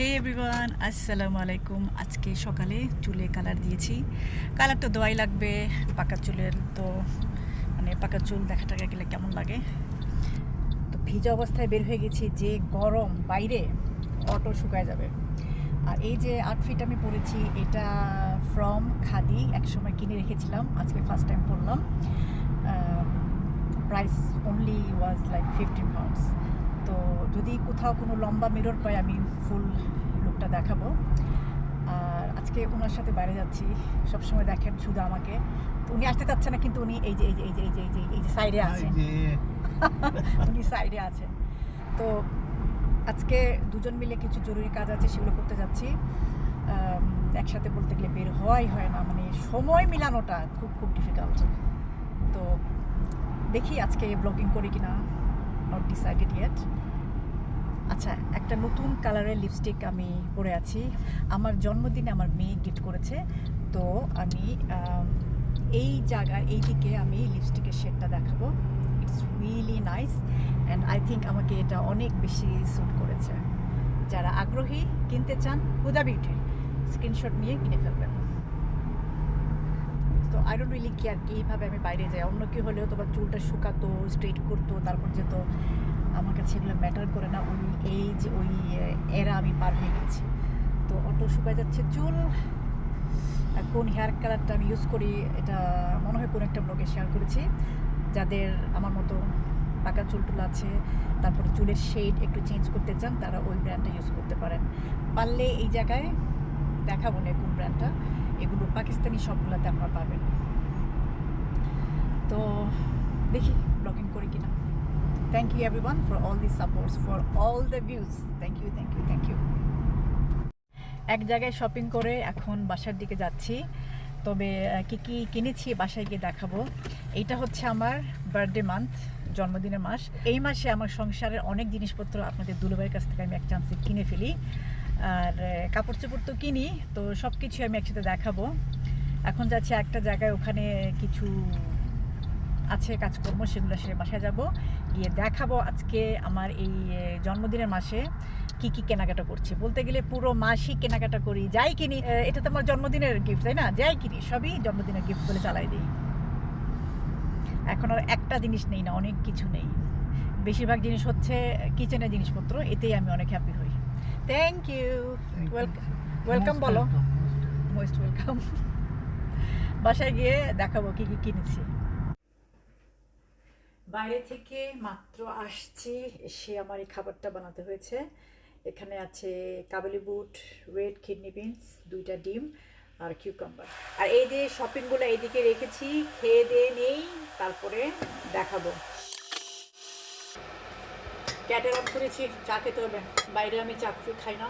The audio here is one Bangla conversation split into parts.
হে এভরিওয়ান আসসালামু আলাইকুম। আজকে সকালে চুলে কালার দিয়েছি। কালার তো দোয়াই লাগবে, পাকা চুলের তো মানে পাকা চুল দেখা টাকা গেলে কেমন লাগে? তো ভিজা অবস্থায় বের হয়ে গেছি, যে গরম বাইরে অটো শুকায় যাবে। আর এই যে আউটফিট আমি পরেছি, এটা ফ্রম খাদি একসময় কিনে রেখেছিলাম, আজকে ফার্স্ট টাইম পরলাম। Price only was like fifteen pounds তো যদি কোথাও কোনো লম্বা মিরর পাই আমি ফুল লুকটা দেখাবো। আর আজকে ওনার সাথে বাইরে যাচ্ছি। সবসময় দেখেন শুধু আমাকে। তো উনি আসতে চাচ্ছে না কিন্তু উনি এই যে এই যে এই যে এই যে এই যে এই যে সাইডে আছেন উনি সাইডে আছেন তো আজকে দুজন মিলে কিছু জরুরি কাজ আছে সেগুলো করতে যাচ্ছি। একসাথে বলতে গেলে বের হওয়াই হয় না। মানে সময় মিলানোটা খুব খুব ডিফিকাল্ট তো দেখি আজকে ব্লগিং করি কিনা। নট ডিসাইডেড ইয়েট আচ্ছা একটা নতুন কালারের লিপস্টিক আমি পরে আছি। আমার জন্মদিনে আমার মেয়ে গিফট করেছে। তো আমি এই জায়গায় এই দিকে আমি লিপস্টিকের শেডটা দেখাবো। It's really nice and I think আমাকে এটা অনেক বেশি স্যুট করেছে। যারা আগ্রহী কিনতে চান হুদা বিউটি স্ক্রিনশট নিয়ে কিনে ফেলবেন। তো আই ডোন্ট রিলি কেয়ার কীভাবে আমি বাইরে যাই। অন্য কেউ হলেও তোমার চুলটা শুকাতো স্ট্রেট করতো, তারপর যেত। আমার কাছে এগুলো ম্যাটার করে না। ওই এই যে ওই এরা আমি পার হয়ে গেছি। তো অটো শুকায় যাচ্ছে চুল। কোন হেয়ার কালারটা আমি ইউজ করি, এটা মনে হয় কোনো একটা ব্লগে শেয়ার করেছি। যাদের আমার মতো পাকা চুল টুল আছে, তারপরে চুলের শেড একটু চেঞ্জ করতে চান, তারা ওই ব্র্যান্ডটা ইউজ করতে পারেন। পারলে এই জায়গায় দেখাবো না কোন ব্র্যান্ডটা এগুলো পাকিস্তানি সবগুলোতে আপনারা পাবেন তো দেখি ব্লগিং করি কিনা। Thank you everyone for all the supports for all the views thank you thank you thank you এক জায়গায় শপিং করে এখন বাসার দিকে যাচ্ছি। তবে কি কি কিনেছি বাসায় গিয়ে দেখাবো। এইটা হচ্ছে আমার বার্থডে মান্থ জন্মদিনের মাস। এই মাসে আমার সংসারের অনেক জিনিসপত্র আপনাদের দুলুবাইয়ের কাছ থেকে আমি এক চান্সে কিনে ফেলি। আর কাপড় চোপড় তো কিনি, তো সব কিছুই আমি একসাথে দেখাবো। এখন যাচ্ছি একটা জায়গায়, ওখানে কিছু আছে কাজকর্ম, সেগুলো সেরে বাসায় যাব। গিয়ে দেখাবো আজকে আমার এই জন্মদিনের মাসে কি কি কেনাকাটা করছি। বলতে গেলে পুরো মাসই কেনাকাটা করি, যাই কিনি। এটা তো আমার জন্মদিনের গিফট তাই না? যাই কিনি, সবই জন্মদিনের গিফট বলে চালাই দিই। এখন আর একটা জিনিস নেই না, অনেক কিছু নেই। বেশিরভাগ জিনিস হচ্ছে, কিচেনের জিনিসপত্র, এতেই আমি অনেক happy thank you welcome welcome বলো। মোস্ট ওয়েলকাম বাসায় গিয়ে দেখাবো কি কি কিনেছি। বাইরে থেকে মাত্র আসছি এসে আমার এই খাবারটা বানাতে হয়েছে। এখানে আছে কাবেলি বুট রেড কিডনি বিনস দুইটা ডিম আর কিউকাম্বার আর এই যে শপিংগুলো এইদিকে রেখেছি খেয়ে দিয়ে নেই তারপরে দেখাবো। ক্যাটের করেছি, চা খেতে হবে। বাইরে আমি চা কফি খাই না,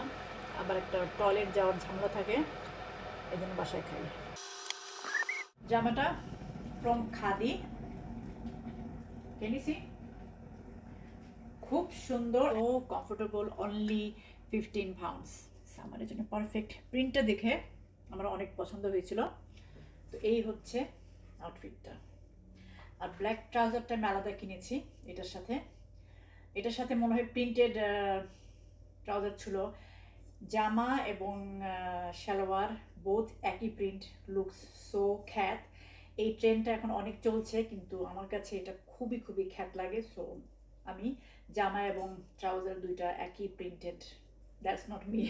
আবার একটা টয়লেট যাওয়ার ঝামেলা থাকে এই জন্য বাসায় খাই। জামাটা ফ্রম খাদি। See? খুব সুন্দর। ও কমফোর্টেবল অনলি ফিফটিন পাউন্ডস সামারের জন্য পারফেক্ট প্রিন্টটা দেখে আমার অনেক পছন্দ হয়েছিল। তো এই হচ্ছে আউটফিটটা আর ব্ল্যাক ট্রাউজারটা আমি আলাদা কিনেছি, এটার সাথে। এটার সাথে মনে হয় প্রিন্টেড ট্রাউজার ছিল। জামা এবং সালোয়ার বোথ একই প্রিন্ট লুকস সো খ্যাত। এই ট্রেন্ডটা এখন অনেক চলছে, কিন্তু আমার কাছে এটা খুবই খুবই খ্যাত লাগে সো আমি জামা এবং ট্রাউজার দুইটা একই প্রিন্টেড দ্যাটস নট মি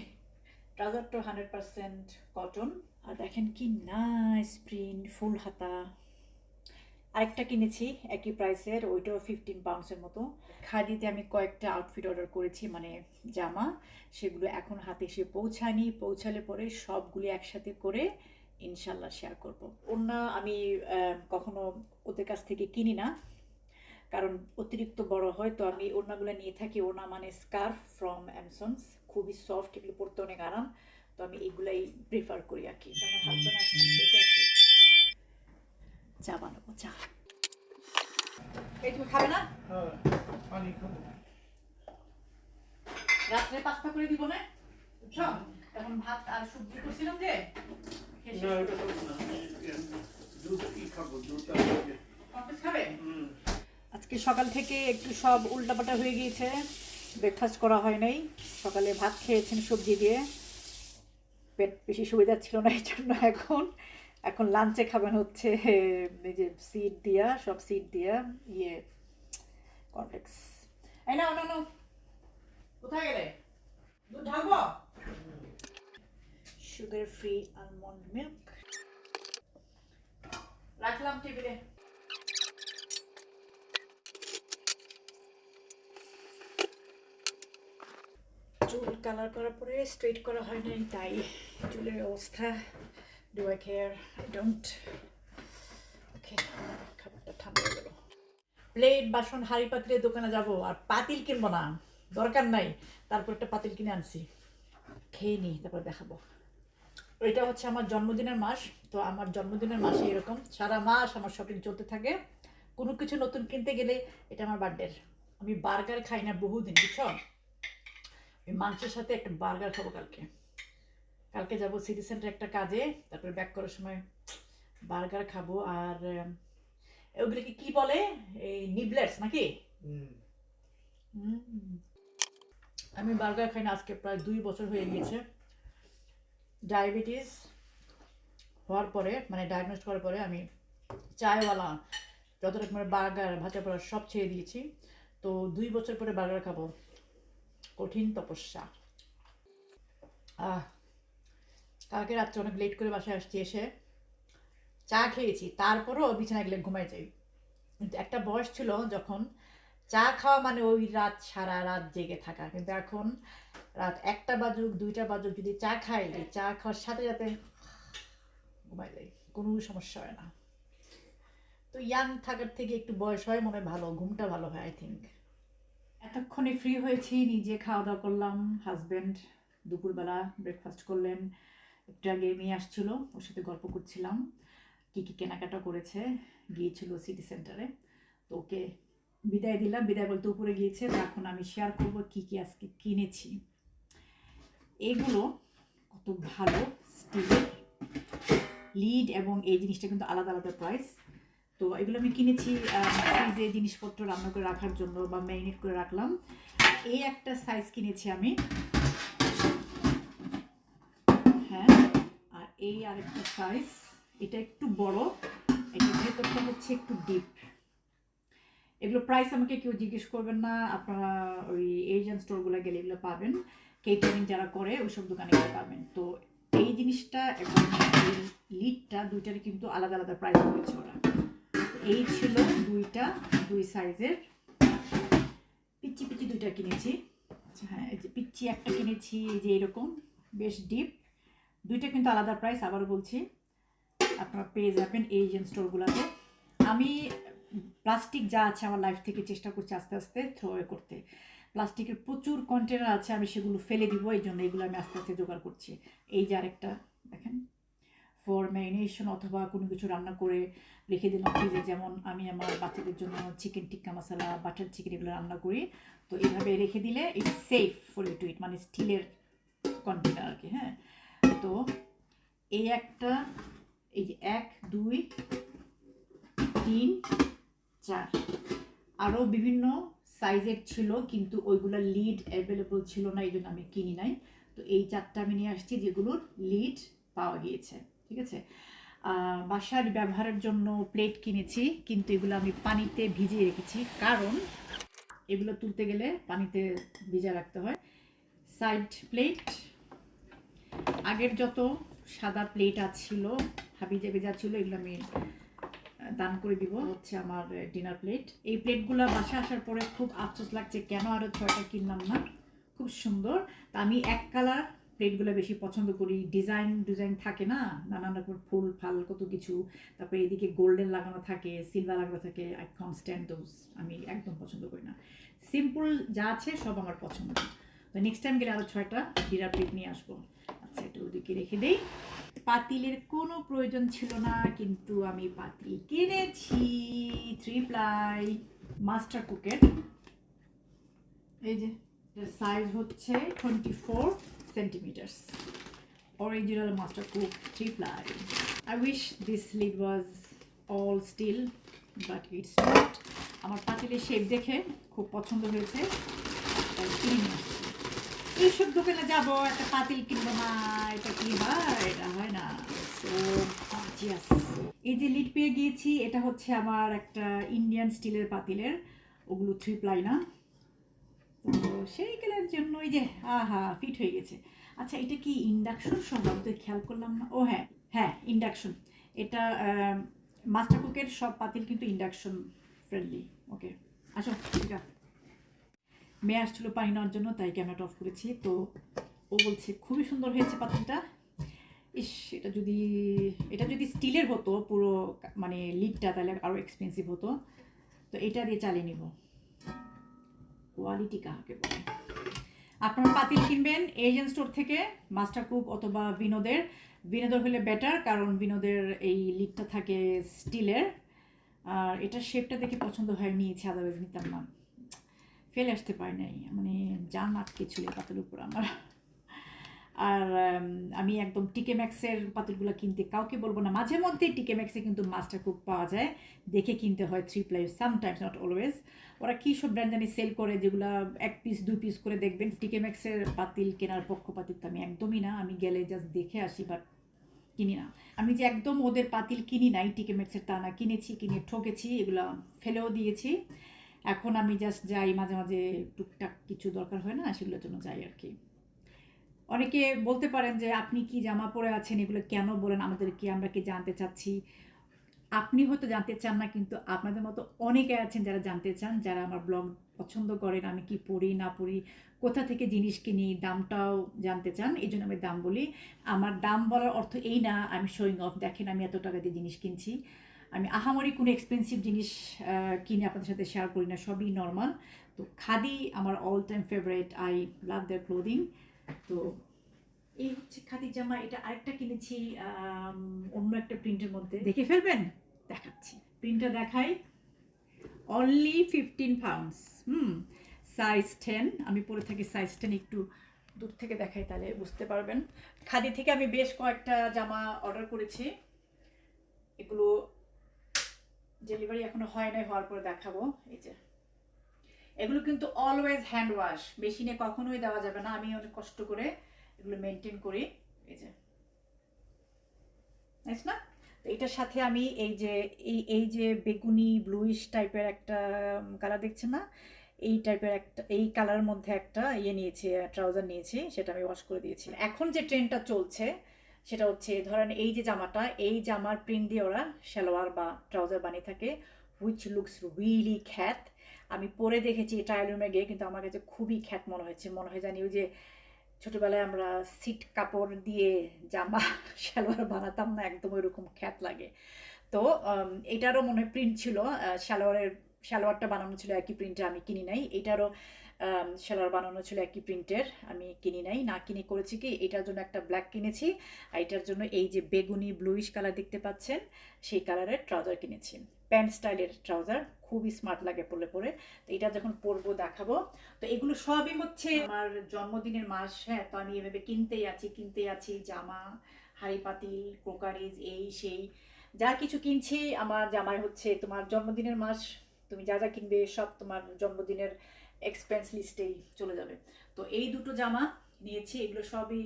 ট্রাউজারটা হান্ড্রেড পারসেন্ট কটন আর দেখেন কি নাইস প্রিন্ট ফুল হাতা। আরেকটা কিনেছি, একই প্রাইসের ওইটাও ফিফটিন পাউন্ডসের মতো। খাদিতে আমি কয়েকটা আউটফিট অর্ডার করেছি মানে জামা, সেগুলো এখন হাতে এসে পৌঁছায়নি। পৌঁছালে পরে সবগুলি একসাথে করে ইনশাল্লাহ শেয়ার করব। ওনা আমি কখনো ওদের কাছ থেকে কিনি না, কারণ অতিরিক্ত বড় হয়, তো আমি ওড়নাগুলো নিয়ে থাকি। ওড়না মানে স্কার্ফ ফ্রম অ্যামসনস খুবই সফট এগুলো পরতে অনেক আরাম, তো আমি এগুলাই প্রিফার করি আর কি। আমার চা বানাবো চা এই তুমি খাবে না? রাত্রে পাস্তা করে দিব না? বুঝছ? এখন ভাত আর সবজি করছিলাম যে আজকে সকাল থেকে একটু সব উল্টাপাল্টা হয়ে গিয়েছে। ব্রেকফাস্ট করা হয় নাই। সকালে ভাত খেয়েছেন সবজি দিয়ে। পেট বেশি সুবিধা ছিল না এই জন্য এখন। এখন লাঞ্চে খাবেন হচ্ছে এই যে সিড দিয়া, সব সিড দিয়া ইয়ে কর্নফ্লেক্স এই না না কোথায় গেলে? দুধ ঢালবো? সুগার ফ্রি আলমন্ড মিল্ক রাখলাম টেবিলে। চুল কালার করার পরে স্ট্রেট করা হয় নাই, তাই চুলের অবস্থা do I care I don't okay খাবারটা ঠান্ডা হয়ে গেল প্লেট বাসন হাঁড়ি পাতিলের দোকানে যাব আর পাতিল কিনবো না। দরকার নাই। তারপর একটা পাতিল কিনে আনছি। খেয়ে নিই তারপর দেখাবো। এটা হচ্ছে আমার জন্মদিনের মাস। তো আমার জন্মদিনের মাসে এরকম সারা মাস আমার শপিং চলতে থাকে। কোনো কিছু নতুন কিনতে গেলে এটা আমার বার্থডের আমি বার্গার খাই না বহুদিন, বুঝছ? আমি মাংসের সাথে একটা বার্গার খাব কালকে। কালকে যাব সিটি সেন্টার একটা কাজে তারপরে ব্যাক করার সময় বার্গার খাব আর উম, ওগুলিকে কি বলে? এই নিবলেটস নাকি? আমি বার্গার খাই না আজকে প্রায় দুই বছর হয়ে গিয়েছে। ডায়াবেটিস হওয়ার পরে মানে ডায়াগনোস করার পরে আমি চায়ওয়ালা যত রকমের বার্গার ভাজা পোড়া সব ছেড়ে দিয়েছি। তো দুই বছর পরে বার্গার খাব। কঠিন তপস্যা। আহ কালকে রাত্রে অনেক লেট করে বাসায় আসছি এসে চা খেয়েছি, তারপরও বিছানায় গেলে ঘুমাই যাই। কিন্তু একটা বয়স ছিল যখন চা খাওয়া মানে ওই রাত সারা রাত জেগে থাকা। কিন্তু এখন রাত একটা বাজুক, দুইটা বাজুক, যদি চা খাই চা খাওয়ার সাথে সাথে ঘুমাই যাই, কোনো সমস্যা হয় না। তো ইয়াং থাকার থেকে একটু বয়স হয়, মনে ভালো, ঘুমটা ভালো হয় আই থিঙ্ক এতক্ষণে ফ্রি হয়েছি, নিজে খাওয়া দাওয়া করলাম হাজব্যান্ড দুপুরবেলা ব্রেকফাস্ট করলেন। একটু আগে আসছিল, ওর সাথে গল্প করছিলাম, কী কী কেনাকাটা করেছে, গিয়েছিল সিটি সেন্টারে তো ওকে বিদায় দিলাম, বিদায় বলতে উপরে গিয়েছে, তো এখন আমি শেয়ার করব কী কী আজকে কিনেছি। এগুলো কত ভালো স্টিলের লিড এবং এই জিনিসটা কিন্তু আলাদা আলাদা প্রাইস তো এগুলো আমি কিনেছি ফ্রিজে জিনিসপত্র রান্না করে রাখার জন্য বা ম্যারিনেট করে রাখলাম। এই একটা সাইজ কিনেছি আমি হ্যাঁ আর এই আরেকটা সাইজ এটা একটু বড়, এটা ভেতরটা হচ্ছে একটু ডিপ এগুলো প্রাইস আমাকে কেউ জিজ্ঞেস করবেন না, আপনারা ওই এশিয়ান স্টোরগুলো গেলে এগুলো পাবেন। কেটারিং যারা করে, ওইসব দোকানে গেলে পাবেন। তো এই জিনিসটা এবং এই লিডটা দুইটারই কিন্তু আলাদা আলাদা প্রাইস করেছে ওরা এই ছিল দুইটা, দুই সাইজের পিচ্ছি পিচ্ছি দুইটা কিনেছি। হ্যাঁ যে পিচ্ছি একটা কিনেছি যে এরকম, বেশ ডিপ দুইটা কিন্তু আলাদা প্রাইস আবার বলছি, আপনারা পেয়ে যাবেন এশিয়ান স্টোরগুলোতে আমি প্লাস্টিক যা আছে আমার লাইফ থেকে চেষ্টা করছি আস্তে আস্তে থ্রো করতে। প্লাস্টিকের প্রচুর কন্টেনার আছে, আমি সেগুলো ফেলে দিব, এই জন্য এগুলো আমি আস্তে আস্তে জোগাড় করছি। এই যে আরেকটা, দেখেন ফর ম্যারিনেশন অথবা কোনো কিছু রান্না করে রেখে দিলাম ফ্রিজে যেমন আমি আমার বাচ্চাদের জন্য chicken tikka masala butter chicken এগুলো রান্না করি। তো এইভাবে রেখে দিলে it's safe for you to eat মানে স্টিলের কন্টেনার আর কি হ্যাঁ? তো এই একটা, এই যে এক, দুই, তিন, চার। আরও বিভিন্ন সাইজের ছিল, কিন্তু ওইগুলো লিড অ্যাভেলেবল ছিল না, এই জন্য আমি কিনি নাই। তো এই চারটা আমি নিয়ে আসছি, যেগুলোর লিড পাওয়া গিয়েছে, ঠিক আছে? বাসার ব্যবহারের জন্য প্লেট কিনেছি, কিন্তু এগুলো আমি পানিতে ভিজিয়ে রেখেছি। কারণ এগুলো তুলতে গেলে পানিতে ভিজা রাখতে হয়। সাইড প্লেট আগের যত সাদা প্লেট আছিল হাবিজা যা ছিল, এগুলো আমি দান করে দিব হচ্ছে আমার ডিনার প্লেট এই প্লেটগুলো বাসা আসার পরে খুব আফসোস লাগছে, কেন আরও ছয়টা কিনলাম না? খুব সুন্দর। তা আমি এক কালার প্লেটগুলো বেশি পছন্দ করি। ডিজাইন ডিজাইন থাকে না? নানান রকম ফুল, ফাল, কত কিছু। তারপরে এদিকে গোল্ডেন লাগানো থাকে সিলভার লাগানো থাকে আই কনস্ট্যান্ট দোজ আমি একদম পছন্দ করি না। সিম্পল যা আছে সব আমার পছন্দ। তো নেক্সট টাইম গেলে আরও ছয়টা ডিনার প্লেট নিয়ে আসব। আচ্ছা এটা ওদিকে রেখে দেই। পাতিলের কোনো প্রয়োজন ছিল না, কিন্তু আমি পাতিল কিনেছি। থ্রি প্লাই মাস্টার কুকের। এই যে সাইজ হচ্ছে twenty four centimetres original master cook three ply I wish this lid was all steel but it's not আমার পাতিলের শেপ দেখে খুব পছন্দ হয়েছে। এইসব দোকানে যাব, একটা পাতিল কিনবো না এটা কি হয়? এটা হয় না। এই যে লিড পেয়ে গিয়েছি, এটা হচ্ছে আমার একটা ইন্ডিয়ান স্টিলের পাতিলের। ওগুলো থ্রি প্লাই না। তো সেই গেলের জন্য এই যে, আহা ফিট হয়ে গেছে। আচ্ছা এটা কি ইন্ডাকশন সম্ভব তো খেয়াল করলাম না। ও হ্যাঁ হ্যাঁ ইন্ডাকশন এটা মাস্টার কুকের সব পাতিল কিন্তু ইন্ডাকশন ফ্রেন্ডলি ওকে আসো ঠিক আছে মেয়ে আসছিল পানি নেওয়ার জন্য, তাই ক্যামেরাটা অফ করেছি। তো ও বলছে, খুবই সুন্দর হয়েছে পাতিলটা ইস, এটা যদি এটা যদি স্টিলের হতো, পুরো মানে লিডটা তাহলে আরও এক্সপেন্সিভ হতো। তো এটা দিয়ে চালিয়ে নিব। কোয়ালিটি কাহাকে বলে? আপনারা পাতিল কিনবেন এজেন্ট স্টোর থেকে মাস্টার কুক অথবা বিনোদের। বিনোদর হলে বেটার কারণ বিনোদের এই লিডটা থাকে স্টিলের। আর এটার শেপটা দেখে পছন্দ হয় নিয়েছি আদারওয়াইজ নিতাম না ফেলে আসতে পারি নাই। মানে জান আটকে ছিল পাতিল উপর আমার। আর আমি একদম টিকে ম্যাক্সের পাতিলগুলো কিনতে কাউকে বলব না। মাঝে মধ্যে টিকে ম্যাক্সে কিন্তু মাস্টার কুক পাওয়া যায়। দেখে কিনতে হয় three ply sometimes not always ওরা কী সব ব্র্যান্ড জানি সেল করে, যেগুলো এক পিস দু পিস করে দেখবেন। টিকে ম্যাক্সের পাতিল কেনার পক্ষপাতিল তো আমি একদমই না। আমি গেলে জাস্ট দেখে আসি বাট কিনি না। আমি যে একদম ওদের পাতিল কিনি নাই টিকে ম্যাক্সের তা না কিনেছি, কিনে ঠকেছি, এগুলো ফেলেও দিয়েছি। এখন আমি জাস্ট যাই, মাঝে মাঝে টুকটাক কিছু দরকার হয় না, সেগুলোর জন্য যাই আর কি। অনেকে বলতে পারেন যে, আপনি কি জামা পরে আছেন? এগুলো কেন বলেন? আমাদের আমাদেরকে, আমরা কি জানতে চাচ্ছি? আপনি হয়তো জানতে চান না, কিন্তু আপনাদের মতো অনেকে আছেন যারা জানতে চান, যারা আমার ব্লগ পছন্দ করেন, আমি কি পড়ি, না পড়ি, কোথা থেকে জিনিস কিনি, দামটাও জানতে চান, এই জন্য আমি দাম বলি। আমার দাম বলার অর্থ এই না, আমি শোয়িং অফ দেখেন আমি এত টাকা দিয়ে জিনিস কিনছি। আমি আহামরি কোনো এক্সপেন্সিভ জিনিস কিনে আপনাদের সাথে শেয়ার করি না সবই নর্মাল তো খাদি আমার all time favourite I love their clothing তো এই হচ্ছে খাদির জামা এটা আরেকটা কিনেছি অন্য একটা প্রিন্টের মধ্যে। দেখে ফেলবেন? দেখাচ্ছি। প্রিন্টটা দেখাই। Only fifteen pounds hmm size ten আমি পরে থাকি সাইজ টেন একটু দূর থেকে দেখাই তাহলে বুঝতে পারবেন। খাদি থেকে আমি বেশ কয়েকটা জামা অর্ডার করেছি। এগুলো ডেলিভারি এখনও হয় নাই, হওয়ার পরে দেখাবো। এই যে। এগুলো কিন্তু অলওয়েজ হ্যান্ড ওয়াশ মেশিনে কখনোই দেওয়া যাবে না। আমি অনেক কষ্ট করে এগুলো মেনটেন করি। এই যে। না? এটার সাথে আমি এই যে, এই এই যে বেগুনি ব্লুইশ টাইপের একটা কালার দেখছে না? এই টাইপের একটা, এই কালারের মধ্যে একটা ইয়ে নিয়েছি ট্রাউজার নিয়েছি, সেটা আমি ওয়াশ করে দিয়েছি। এখন যে ট্রেনটা চলছে সেটা হচ্ছে, ধরেন এই যে জামাটা, এই জামার প্রিন্ট দিয়ে ওরা সালোয়ার বা ট্রাউজার বানিয়ে থাকে হুইচ লুকস রিয়েলি খ্যাত আমি পরে দেখেছি ট্রায়াল রুমে গিয়ে, কিন্তু আমার কাছে খুবই খ্যাত মনে হয়েছে। মনে হয় জানি যে ছোটোবেলায় আমরা সিট কাপড় দিয়ে জামা, সালোয়ার বানাতাম না, একদম ওইরকম খ্যাত লাগে। তো এটারও মনে হয় প্রিন্ট ছিল। সালোয়ারের, সালোয়ারটা বানানো ছিল একই প্রিন্টে আমি কিনি নাই। এটারও আম, সালোয়ার বানানো ছিল একই প্রিন্টের আমি কিনি নাই। না কিনে করেছি কি এটার জন্য একটা ব্ল্যাক কিনেছি আর এটার জন্য এই যে বেগুনি ব্লুইশ কালার দেখতে পাচ্ছেন সেই কালারের ট্রাউজার কিনেছি। প্যান্ট স্টাইলের ট্রাউজার খুবই স্মার্ট লাগে পরলে পরে। তো এটা যখন পরবো দেখাবো। তো এগুলো সবই হচ্ছে আমার জন্মদিনের মাস হ্যাঁ তো আমি এভাবে কিনতেই আছি কিনতেই আছি জামা হাড়ি পাতিল ক্রোকারিজ এই সেই। যা কিছু কিনছি আমার জামাই হচ্ছে তোমার জন্মদিনের মাস তুমি যা যা কিনবে সব তোমার জন্মদিনের এক্সপেন্স লিস্টেই চলে যাবে। তো এই দুটো জামা নিয়েছি, এগুলো সবই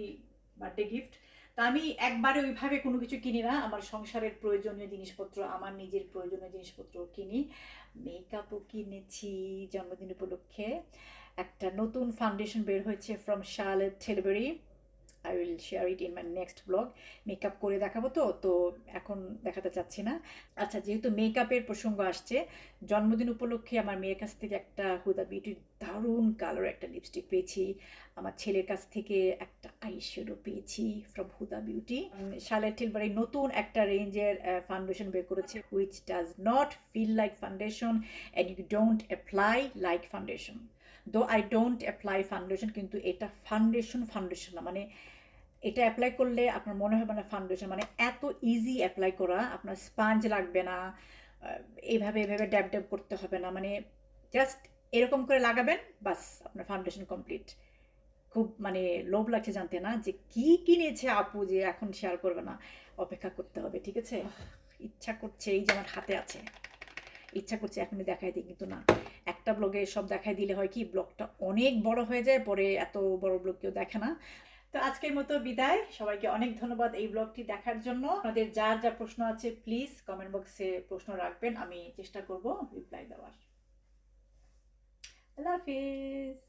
বার্থডে গিফট তা আমি একবারে ওইভাবে কোনো কিছু কিনি না, আমার সংসারের প্রয়োজনীয় জিনিসপত্র, আমার নিজের প্রয়োজনীয় জিনিসপত্র কিনি। মেকআপও কিনেছি জন্মদিন উপলক্ষে। একটা নতুন ফাউন্ডেশন বের হয়েছে from Charlotte Tilbury I will share it in my next blog makeup করে দেখাবো তো তো এখন দেখাতে চাচ্ছি না। আচ্ছা যেহেতু মেকআপের প্রসঙ্গ আসছে, জন্মদিন উপলক্ষে আমার মেয়ের কাছ থেকে একটা হুদা বিউটির দারুণ কালার একটা লিপস্টিক পেয়েছি। আমার ছেলের কাছ থেকে একটা আইশ্যাডো পেয়েছি ফ্রম হুদা বিউটি শালের টিলবারি নতুন একটা রেঞ্জের ফাউন্ডেশন বের করেছে which does not feel like foundation and you don't apply like foundation though I don't apply foundation কিন্তু এটা ফাউন্ডেশন ফাউন্ডেশন না মানে এটা অ্যাপ্লাই করলে আপনার মনে হবে না ফাউন্ডেশন মানে এত ইজি অ্যাপ্লাই করা আপনার স্পাঞ্জ লাগবে না এইভাবে এভাবে ড্যাব ড্যাব করতে হবে না মানে জাস্ট এরকম করে লাগাবেন বাস আপনার ফাউন্ডেশন কমপ্লিট খুব মানে লোভ লাগছে জানতে না যে কি কিনেছে আপু যে এখন শেয়ার করবে না অপেক্ষা করতে হবে ঠিক আছে? ইচ্ছা করছে এই যে আমার হাতে আছে ইচ্ছা করছে এখনই দেখাই দিই কিন্তু না। একটা ব্লগে সব দেখাই দিলে হয় কি ব্লগটা অনেক বড় হয়ে যায় পরে এত বড় ব্লগ কেউ দেখে না। তো আজকের মতো বিদায়। সবাইকে অনেক ধন্যবাদ এই ব্লগটি দেখার জন্য। আপনাদের যার যা প্রশ্ন আছে প্লিজ কমেন্ট বক্সে প্রশ্ন রাখবেন। আমি চেষ্টা করব রিপ্লাই দেওয়ার। আল্লাহ হাফিজ।